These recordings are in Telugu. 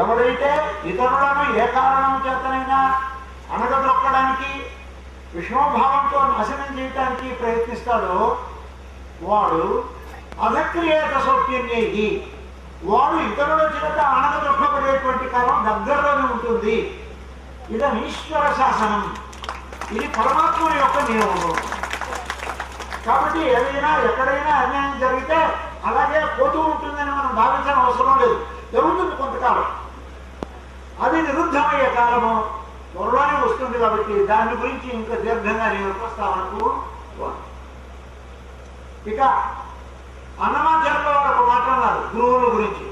ఎవడైతే ఇతరులను ఏ కారణం చేతనైనా అనగదొక్కడానికి విష్ణుభావంతో నాశనం చేయటానికి ప్రయత్నిస్తాడో వాడు అధక్రియేత సౌఖ్యన్యేహి వాడు ఇతరుల చేత అనగదొక్కబడేటువంటి కాలం దగ్గరలోనే ఉంటుంది. ఇది ఈశ్వర శాసనం. ఇది పరమాత్మ యొక్క నియమము. కాబట్టి ఏదైనా ఎక్కడైనా అన్యాయం జరిగితే అలాగే పోతూ ఉంటుందని మనం భావించడం అవసరం లేదు. జరుగుతుంది కొంతకాలం. అది కాలము త్వరలోనే వస్తుంది కాబట్టి దాని గురించి ఇంకా దీర్ఘంగా నేను ప్రస్తావనకు ఇక అన్నమాచారంలో ఒక మాట్లాడారు గురువుల గురించి.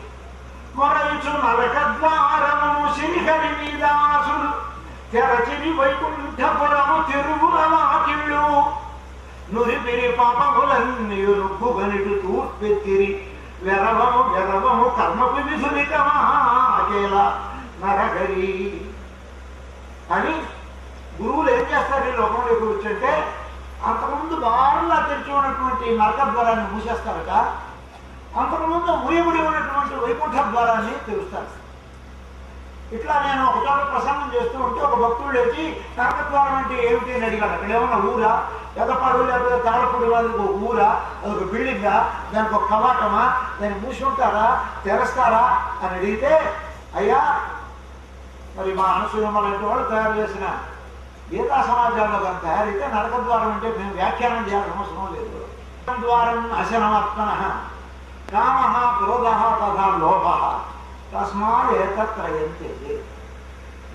మొరవిచు నరక ద్వారము శ్రీహరి నీదాసులు తెరచిని వైకుంఠపురము తిరుగులవాకిళ్ళు నురిపిరి పాపములన్నీయు రుబ్బుగనిటు తూర్పెత్తిరి వెరవము వెరవము కర్మపు మహాకేలా. నరహరి అని గురువులు ఏం చేస్తారు ఈ లోకంలోకి వచ్చంటే అంతకుముందు బాగా తెరిచి ఉన్నటువంటి నరక ద్వారాన్ని మూసేస్తారట అంతకుముందు మూయబడి ఉన్నటువంటి వైకుంఠ ద్వారాన్ని తెరుస్తారు. ఇట్లా నేను ఒక చోట ప్రసంగం చేస్తూ ఉంటే ఒక భక్తుడు లేచి నరకద్వారం అంటే ఏమిటి? అని అడిగాడు. అక్కడ ఏమన్నా ఊరా? ఎదపాడు లేకపోతే తాళపూడి వాళ్ళకి ఒక ఊరా? అదొక బిల్డింగా? దానికి ఒక కవాటమా? దాన్ని మూసి ఉంటారా? తెరస్తారా? అని అడిగితే అయ్యా మరి మా అనసూయమ్మ లాంటి వాళ్ళు తయారు చేసిన గీతా సమాజంలో కానీ తయారైతే నరకద్వారం అంటే మేము వ్యాఖ్యానం చేయాల్సిన అవసరం లేదు. ద్వారం అశనమాత్మన కామ క్రోధ తథా లోభ తస్మాత్ ఏతత్రయంతే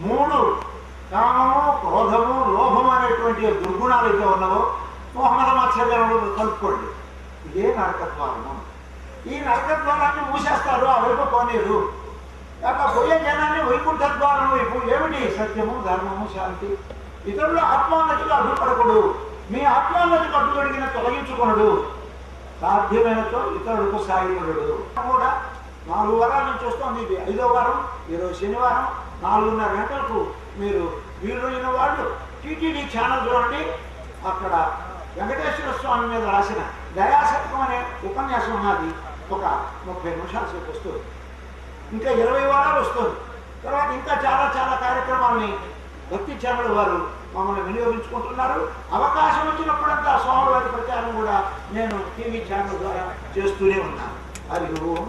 మూడు కామము క్రోధము లోభము అనేటువంటి దుర్గుణాలు అయితే ఉన్నవో మొహమ్మద మత్స్యంలో కలుపుకోండి. ఇదే నరకద్వారము. ఈ నరకద్వారాన్ని మూసేస్తారు ఆ వైపు పోనీరు అట్లా పోయే జనాన్ని వైకుంఠ ద్వారం వైపు ఏమిటి? సత్యము ధర్మము శాంతి. ఇతరుల ఆత్మోన్నతికి అడ్డుపడకుడు మీ ఆత్మోన్నతికి అడ్డుగడిగిన తొలగించుకునడు. సాధ్యమైనతో ఇతరులకు సాగిపడడు. కూడా నాలుగు వారాల నుంచి వస్తుంది ఇది. ఐదో వారం ఈరోజు శనివారం నాలుగున్నర గంటలకు మీరు వీరులైన వాళ్ళు టీటీడీ ఛానల్ చూడండి. అక్కడ వెంకటేశ్వర స్వామి మీద రాసిన దయాశతకం అనే ఉపన్యాసం ఉన్నది. ఒక ముప్పై నిమిషాల సేపు వస్తుంది. ఇంకా ఇరవై వారాలు వస్తుంది. తర్వాత ఇంకా చాలా చాలా కార్యక్రమాలని భక్తి ఛానల్ వారు మమ్మల్ని వినియోగించుకుంటున్నారు. అవకాశం వచ్చినప్పుడంతా స్వామివారి ప్రచారం కూడా నేను టీవీ ఛానల్ ద్వారా చేస్తూనే ఉన్నాను. హరి ఓం.